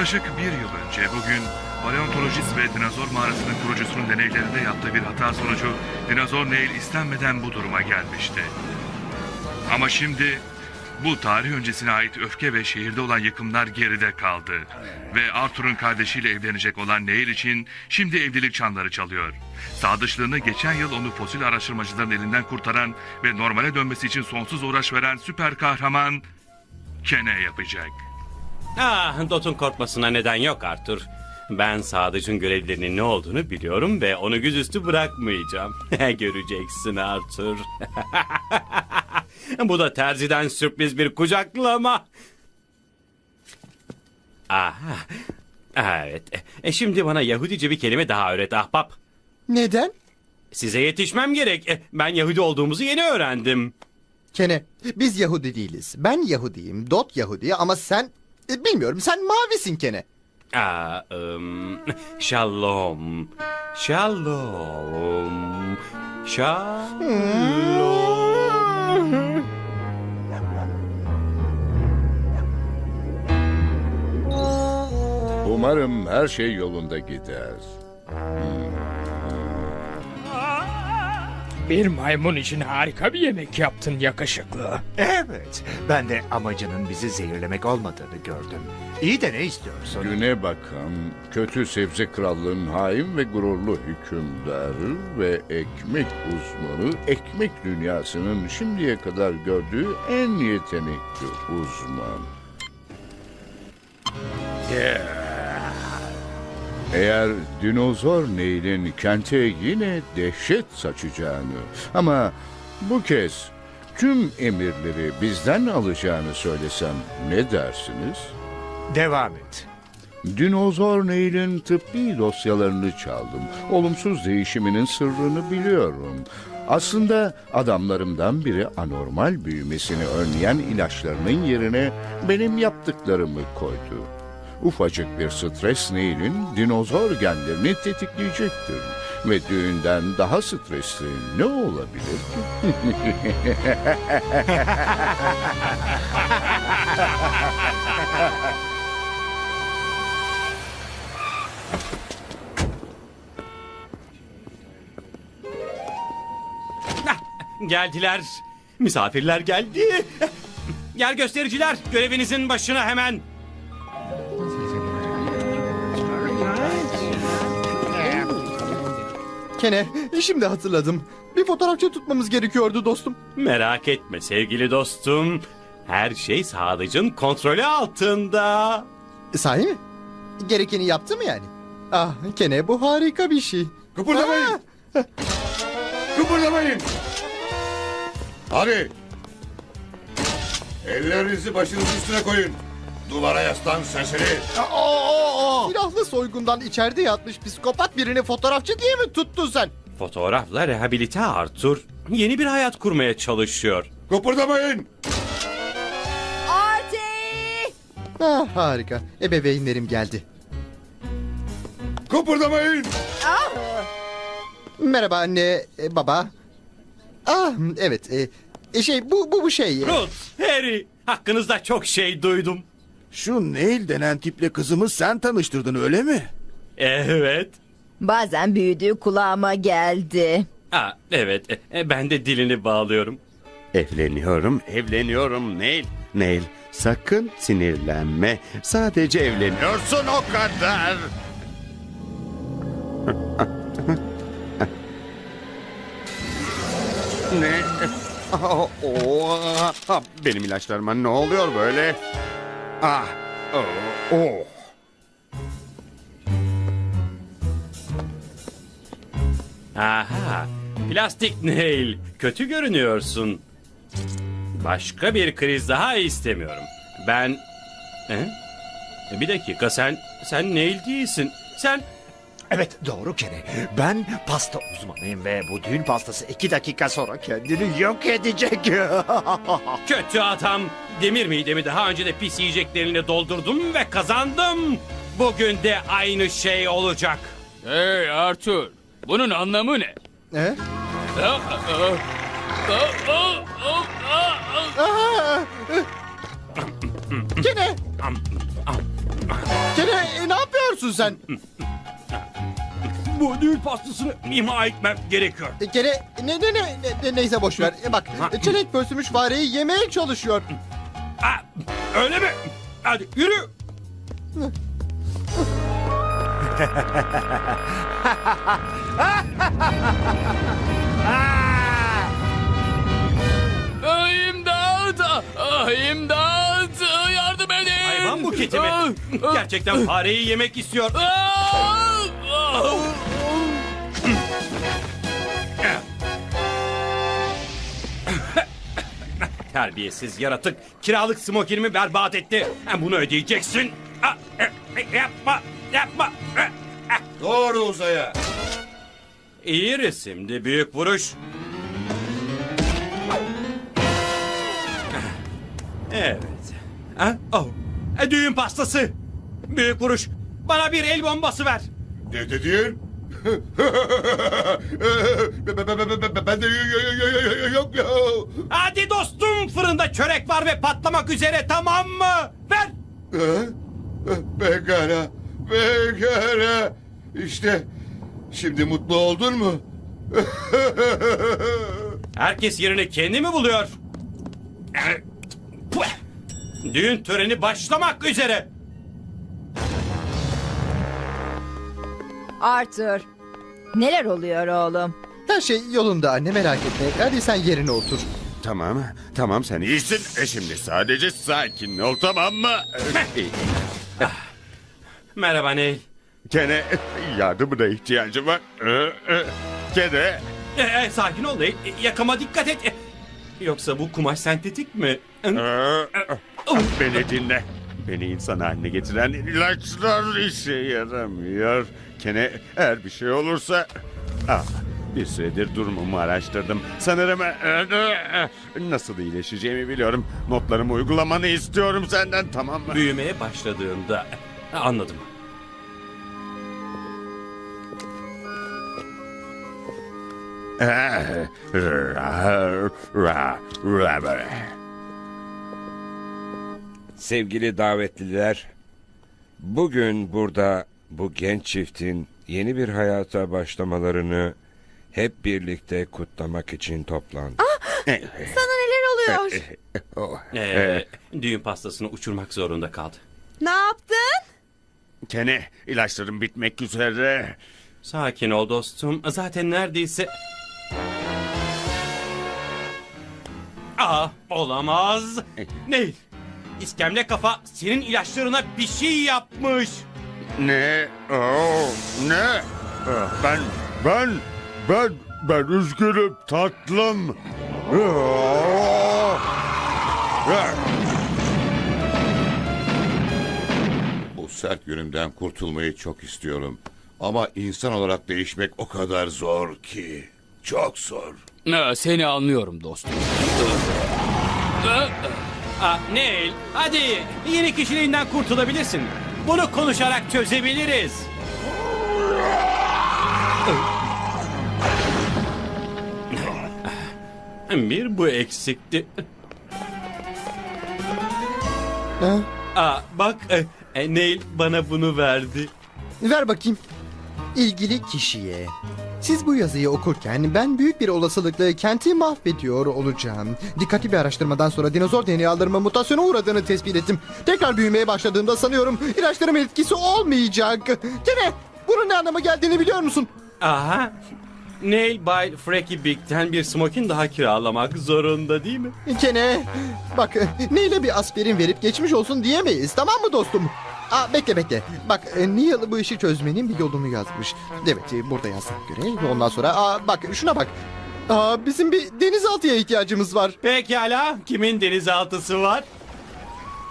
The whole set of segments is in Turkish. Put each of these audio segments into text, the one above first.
Yaklaşık bir yıl önce bugün paleontolojist ve dinozor mağarasının kurucusunun deneylerinde yaptığı bir hata sonucu dinozor Neil istenmeden bu duruma gelmişti. Ama şimdi bu tarih öncesine ait öfke ve şehirde olan yıkımlar geride kaldı. Ve Arthur'un kardeşiyle evlenecek olan Neil için şimdi evlilik çanları çalıyor. Sadıçlığını geçen yıl onu fosil araştırmacıların elinden kurtaran ve normale dönmesi için sonsuz uğraş veren süper kahraman Kene yapacak. Ah, Dot'un korkmasına neden yok Arthur. Ben Sadıç'ın görevlerinin ne olduğunu biliyorum ve onu yüzüstü bırakmayacağım. Göreceksin Arthur. Bu da terziden sürpriz bir kucaklama. Aha. Ah, Evet. E, şimdi bana Yahudice bir kelime daha öğret ahbap. Neden? Size yetişmem gerek. E, Ben Yahudi olduğumuzu yeni öğrendim. Kene, biz Yahudi değiliz. Ben Yahudiyim, Dot Yahudi ama sen... e, bilmiyorum, sen mavisin Kene. Aa, ım, shalom. Shalom. Shalom. Umarım her şey yolunda gider. Bir maymun için harika bir yemek yaptın yakışıklı. Evet, ben de amacının bizi zehirlemek olmadığını gördüm. İyi de ne istiyorsun? Güne bakan, kötü sebze krallığının hain ve gururlu hükümdarı ve ekmek uzmanı, ekmek dünyasının şimdiye kadar gördüğü en yetenekli uzman. Eğer dinozor Neil'in kente yine dehşet saçacağını ama bu kez tüm emirleri bizden alacağını söylesem ne dersiniz? Devam et. Dinozor Neil'in tıbbi dosyalarını çaldım. Olumsuz değişiminin sırrını biliyorum. Aslında adamlarımdan biri anormal büyümesini önleyen ilaçlarının yerine benim yaptıklarımı koydu. Ufacık bir stres Neil'in dinozor genlerini tetikleyecektir. Ve düğünden daha stresli ne olabilir ki? Geldiler. Misafirler geldi. Gel göstericiler görevinizin başına hemen. Kene, şimdi hatırladım. Bir fotoğrafçı tutmamız gerekiyordu dostum. Merak etme sevgili dostum. Her şey Sadıç'ın kontrolü altında. Sahi mi? Gerekeni yaptı mı yani? Ah Kene, bu harika bir şey. Kıpırdamayın! Kıpırdamayın! Hadi! Ellerinizi başınızın üstüne koyun. Duvara yaslan serseri. Silahlı soygundan içeride yatmış psikopat birini fotoğrafçı diye mi tuttun sen? Fotoğrafla rehabilite Arthur yeni bir hayat kurmaya çalışıyor. Kıpırdamayın! Arti! Ah harika. Ebeveynlerim geldi. Kıpırdamayın! Merhaba anne, e, baba. Ah evet. E, e, şey bu bu bu şey. e, Ruth, Harry hakkınızda çok şey duydum. Şu Neil denen tiple kızımı sen tanıştırdın öyle mi? Evet. Bazen büyüdüğü kulağıma geldi. Aa, evet e, e, ben de dilini bağlıyorum. Evleniyorum, evleniyorum Neil. Neil, sakın sinirlenme. Sadece evleniyorsun o kadar. ne? Ah, oh, ah, benim ilaçlarıma ne oluyor böyle? Ah, oh, oh. Aha, plastik nail. Kötü görünüyorsun. Başka bir kriz daha istemiyorum. Ben... He? Bir dakika sen, sen nail değilsin. Sen Evet doğru Kene. Ben pasta uzmanıyım ve bu düğün pastası iki dakika sonra kendini yok edecek. kötü adam. Demir midemi daha önce de pis yiyecekleriyle doldurdum ve kazandım. Bugün de aynı şey olacak. Hey Arthur, bunun anlamı ne? e? Ah, ah, ah. Ah, ah, ah, ah, ah. Aa, e. Kene, Kene. yapıyorsun sen? Bu düğün pastasını imha etmem gerekiyor. E, Gene ne ne ne, ne neyse boş ver. E, bak çelenk pörsümüş fareyi yemeye çalışıyor. Aa, öyle mi? Hadi yürü. Ah, İmdat! Ah, İmdat! Ah, Yardım edin! Hayvan buketi mi? Ah, Gerçekten fareyi yemek istiyor. Terbiyesiz yaratık kiralık smokinimi berbat etti. Bunu ödeyeceksin. Aa, e, e, Yapma, yapma. E, e. Doğru uzaya. İyi resimdi büyük vuruş. Evet. Ha? Oh. E, düğün pastası. Büyük vuruş. Bana bir el bombası ver. Ne dedin? ben de yok ya. Hadi dostum fırında çörek var ve patlamak üzere tamam mı? Ver. Pekala. Pekala. İşte şimdi mutlu oldun mu? Herkes yerini kendi mi buluyor? Düğün töreni başlamak üzere. Arthur. Neler oluyor oğlum? Her şey yolunda anne merak etme. Hadi sen yerine otur. Tamam, tamam sen iyisin. E şimdi sadece sakin ol tamam mı? E, Merhaba Neil. Gene yardımına ihtiyacım var. E, e, Gene E, e, sakin ol Neil. E, yakama dikkat et. E, yoksa bu kumaş sentetik mi? e, beni dinle. Beni insan haline getiren ilaçlar işe yaramıyor. Gene eğer bir şey olursa... Ah, bir süredir durumumu araştırdım. Sanırım e, e, nasıl iyileşeceğimi biliyorum. Notlarımı uygulamanı istiyorum senden tamam mı? Büyümeye başladığında e, anladım. Eh, ra, Sevgili davetliler, bugün burada bu genç çiftin yeni bir hayata başlamalarını hep birlikte kutlamak için toplandık. Sana neler oluyor? Oh, E, düğün pastasını uçurmak zorunda kaldı. Ne yaptın? Kene ilaçlarım bitmek üzere. Sakin ol dostum. Zaten neredeyse... Aa, olamaz. Neil, iskemle kafa senin ilaçlarına bir şey yapmış. Ne? Oh, ne? Ben, ben, ben, ben üzgünüm tatlım. Bu sert yönümden kurtulmayı çok istiyorum. Ama insan olarak değişmek o kadar zor ki. Çok zor. Ah, Seni anlıyorum dostum. Aa, Neil, hadi yeni kişiliğinden kurtulabilirsin. Bunu konuşarak çözebiliriz. Bir bu eksikti. Ha? Aa, bak e, e, Neil bana bunu verdi. Ver bakayım. İlgili kişiye. Siz bu yazıyı okurken ben büyük bir olasılıkla kenti mahvediyor olacağım. Dikkatli bir araştırmadan sonra dinozor DNA'larımın mutasyona uğradığını tespit ettim. Tekrar büyümeye başladığımda sanıyorum ilaçlarımın etkisi olmayacak. Gene bunun ne anlama geldiğini biliyor musun? Aha. Neil Bay Freaky Big'den bir smokin daha kiralamak zorunda değil mi? Kene bak neyle bir aspirin verip geçmiş olsun diyemeyiz tamam mı dostum? Aa, bekle bekle. Bak e, Neil bu işi çözmenin bir yolunu yazmış. Evet e, burada yazdığına göre. Ondan sonra aa, bak şuna bak. Aa, bizim bir denizaltıya ihtiyacımız var. Pekala. Kimin denizaltısı var?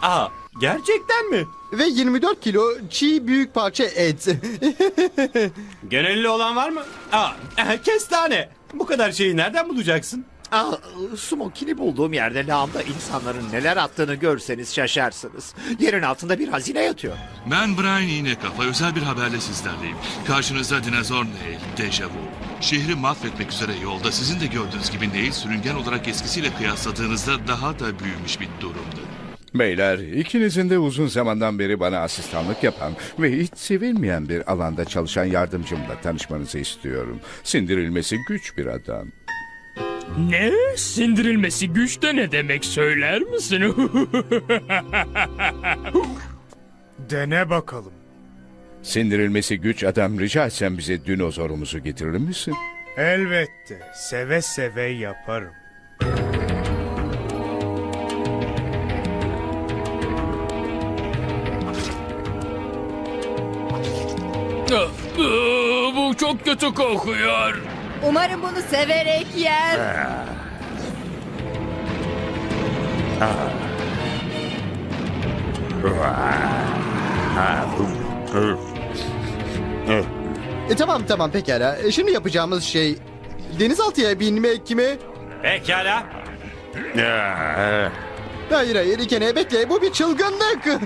Aa, gerçekten mi? Ve 24 kilo çiğ büyük parça et. Gönüllü olan var mı? Aa, kestane. Bu kadar şeyi nereden bulacaksın? Ah, Smokin'i bulduğum yerde lağımda insanların neler attığını görseniz şaşarsınız. Yerin altında bir hazine yatıyor. Ben Brian İğnekafa özel bir haberle sizlerleyim. Karşınızda dinozor Neil, Dejavu. Şehri mahvetmek üzere yolda sizin de gördüğünüz gibi Neil sürüngen olarak eskisiyle kıyasladığınızda daha da büyümüş bir durumda. Beyler, ikinizin de uzun zamandan beri bana asistanlık yapan ve hiç sevilmeyen bir alanda çalışan yardımcımla tanışmanızı istiyorum. Sindirilmesi güç bir adam. Ne? Sindirilmesi güç de ne demek söyler misin? Dene bakalım. Sindirilmesi güç adam rica etsem bize dinozorumuzu getirir misin? Elbette. Seve seve yaparım. Bu çok kötü kokuyor. Umarım bunu severek yer. E, tamam tamam pekala. E, şimdi yapacağımız şey denizaltıya binmek mi? Pekala. Hayır hayır Kene bekle bu bir çılgınlık.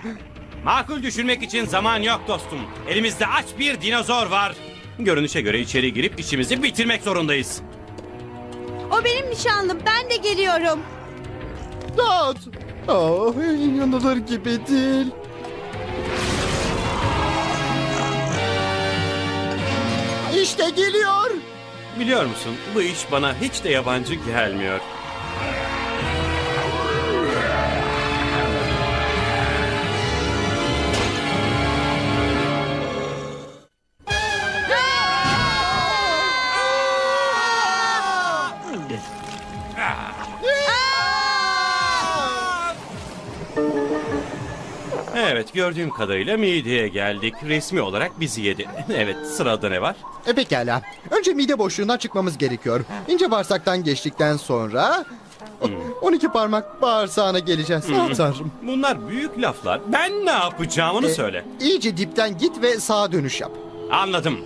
Makul düşünmek için zaman yok dostum. Elimizde aç bir dinozor var. Görünüşe göre içeri girip işimizi bitirmek zorundayız. O benim nişanlım. Ben de geliyorum. Dot. Oh inanılır gibi değil. İşte geliyor. Biliyor musun bu iş bana hiç de yabancı gelmiyor. Evet gördüğüm kadarıyla mideye geldik. Resmi olarak bizi yedi. Evet sırada ne var? E pekala. Önce mide boşluğundan çıkmamız gerekiyor. İnce bağırsaktan geçtikten sonra... 12 parmak bağırsağına geleceğiz. Ah tanrım. Bunlar büyük laflar. Ben ne yapacağım onu E, söyle. İyice dipten git ve sağa dönüş yap. Anladım.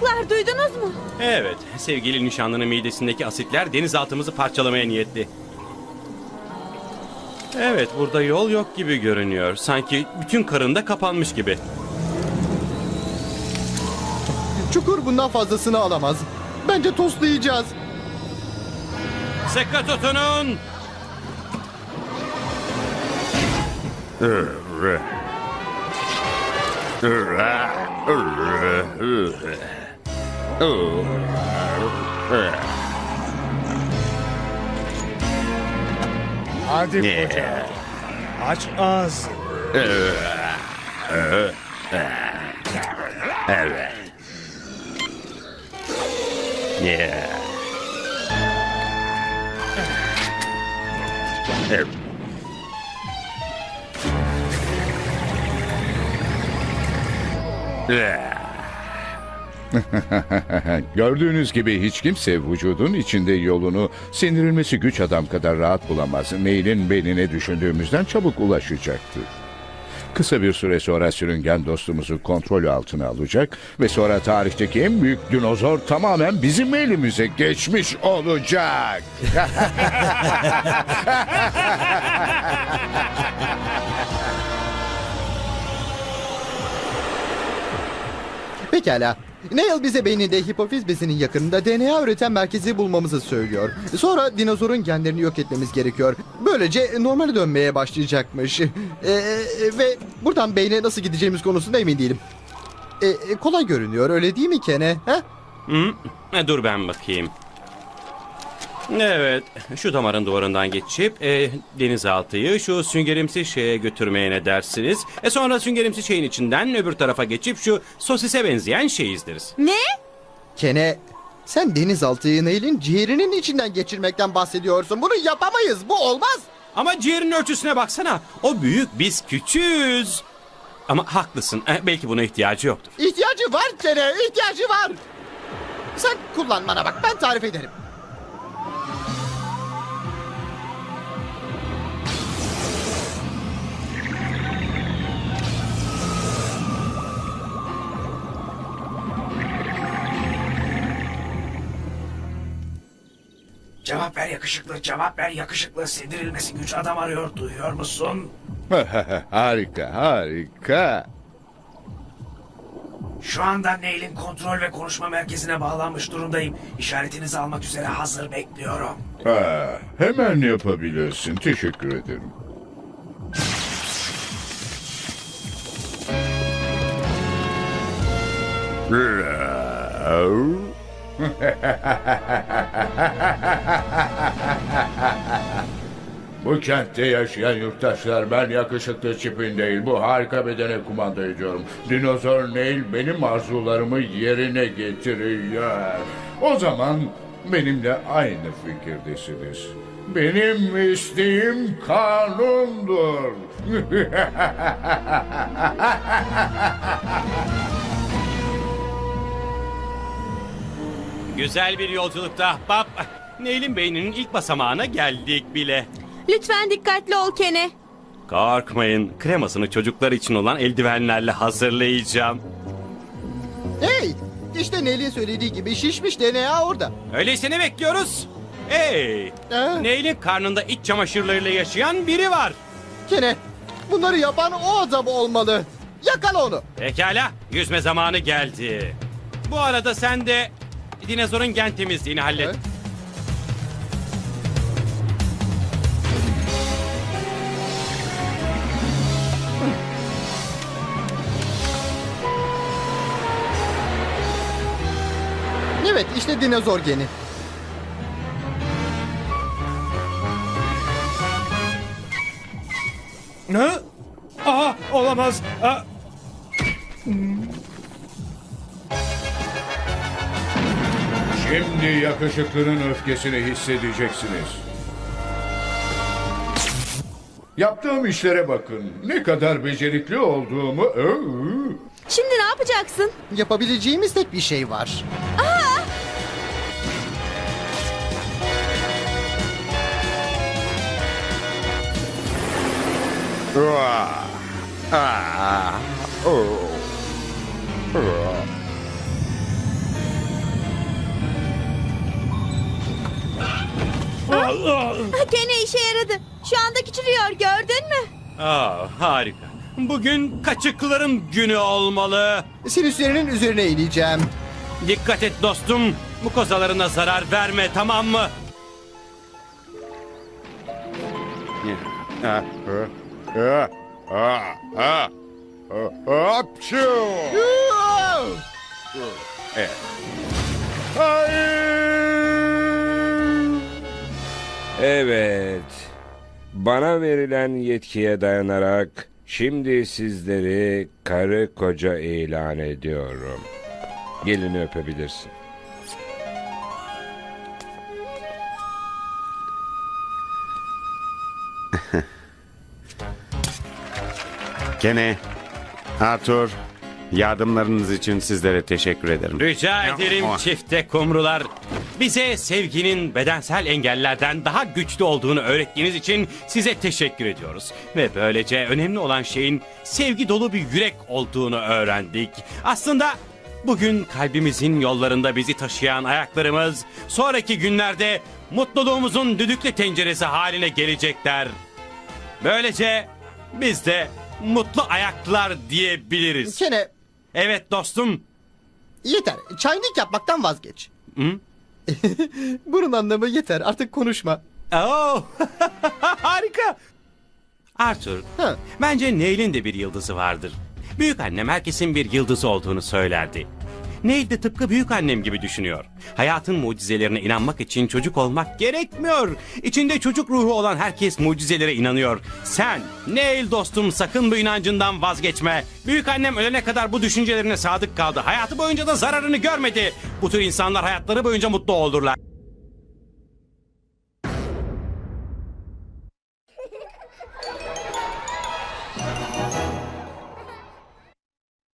Çocuklar duydunuz mu? Evet, sevgili nişanlının midesindeki asitler denizaltımızı parçalamaya niyetli. Evet, burada yol yok gibi görünüyor. Sanki bütün karında kapanmış gibi. Çukur bundan fazlasını alamaz. Bence tostlayacağız. Sıkı tutunun! Hadi koca. Aç ağzını. Gördüğünüz gibi hiç kimse vücudun içinde yolunu sindirilmesi güç adam kadar rahat bulamaz. Neylin beynine düşündüğümüzden çabuk ulaşacaktır. Kısa bir süre sonra sürüngen dostumuzu kontrol altına alacak ve sonra tarihteki en büyük dinozor tamamen bizim elimize geçmiş olacak. Pekala. Neil bize beyninde hipofiz bezinin yakınında DNA üreten merkezi bulmamızı söylüyor. Sonra dinozorun genlerini yok etmemiz gerekiyor. Böylece normale dönmeye başlayacakmış. Ee, ve buradan beyne nasıl gideceğimiz konusunda emin değilim. Ee, kolay görünüyor öyle değil mi Kene? Ha? E, Dur ben bakayım. Evet, şu damarın duvarından geçip e, denizaltıyı şu süngerimsi şeye götürmeye ne dersiniz? E sonra süngerimsi şeyin içinden öbür tarafa geçip şu sosise benzeyen şeyi izleriz. Ne? Kene sen denizaltıyı Neil'in ciğerinin içinden geçirmekten bahsediyorsun. Bunu yapamayız. Bu olmaz. Ama ciğerin ölçüsüne baksana. O büyük, biz küçüğüz. Ama haklısın, e, belki buna ihtiyacı yoktur. İhtiyacı var Kene. ihtiyacı var. Sen kullan bana bak. Ben tarif ederim. Cevap ver yakışıklı, cevap ver yakışıklı. Sindirilmesi güç adam arıyor, duyuyor musun? harika, harika. Şu anda Neil'in kontrol ve konuşma merkezine bağlanmış durumdayım. İşaretinizi almak üzere hazır bekliyorum. Ha, hemen yapabilirsin. Teşekkür ederim. Bu kentte yaşayan yurttaşlar ben yakışıklı çipin değil bu harika bedene kumanda ediyorum. Dinozor Neil benim arzularımı yerine getiriyor. O zaman benimle aynı fikirdesiniz. Benim isteğim kanundur. Güzel bir yolculukta ahbap. Neil'in beyninin ilk basamağına geldik bile. Lütfen dikkatli ol Kene. Korkmayın. Kremasını çocuklar için olan eldivenlerle hazırlayacağım. Hey! İşte Neil'in söylediği gibi şişmiş DNA orada. Öyleyse ne bekliyoruz? Hey! Ha? Neil'in karnında iç çamaşırlarıyla yaşayan biri var. Kene, bunları yapan o adam olmalı. Yakala onu. Pekala, yüzme zamanı geldi. Bu arada sen de dinozorun gen temizliğini hallet. Evet. Evet, işte dinozor geni. Ne? Aa, olamaz. Aa, Şimdi yakışıklının öfkesini hissedeceksiniz. Yaptığım işlere bakın. Ne kadar becerikli olduğumu... Şimdi ne yapacaksın? Yapabileceğimiz tek bir şey var. Ha, Kene işe yaradı. Şu anda küçülüyor gördün mü? Aa, harika. Bugün kaçıkların günü olmalı. Sinüslerinin üzerine ineceğim. Dikkat et dostum. Bu kozalarına zarar verme tamam mı? Hapşu! Evet. Bana verilen yetkiye dayanarak şimdi sizleri karı koca ilan ediyorum. Gelini öpebilirsin. Gene Arthur yardımlarınız için sizlere teşekkür ederim. Rica ederim çifte kumrular. Bize sevginin bedensel engellerden daha güçlü olduğunu öğrettiğiniz için size teşekkür ediyoruz. Ve böylece önemli olan şeyin sevgi dolu bir yürek olduğunu öğrendik. Aslında bugün kalbimizin yollarında bizi taşıyan ayaklarımız sonraki günlerde mutluluğumuzun düdüklü tenceresi haline gelecekler. Böylece biz de mutlu ayaklar diyebiliriz. Kene, Evet dostum. yeter. Çaynik yapmaktan vazgeç. Hı? Bunun anlamı yeter. Artık konuşma. Oo, harika. Arthur, Ha. bence Neil'in de bir yıldızı vardır. Büyük annem herkesin bir yıldızı olduğunu söylerdi. Neil de tıpkı büyük annem gibi düşünüyor. Hayatın mucizelerine inanmak için çocuk olmak gerekmiyor. İçinde çocuk ruhu olan herkes mucizelere inanıyor. Sen, Neil dostum sakın bu inancından vazgeçme. Büyük annem ölene kadar bu düşüncelerine sadık kaldı. Hayatı boyunca da zararını görmedi. Bu tür insanlar hayatları boyunca mutlu olurlar.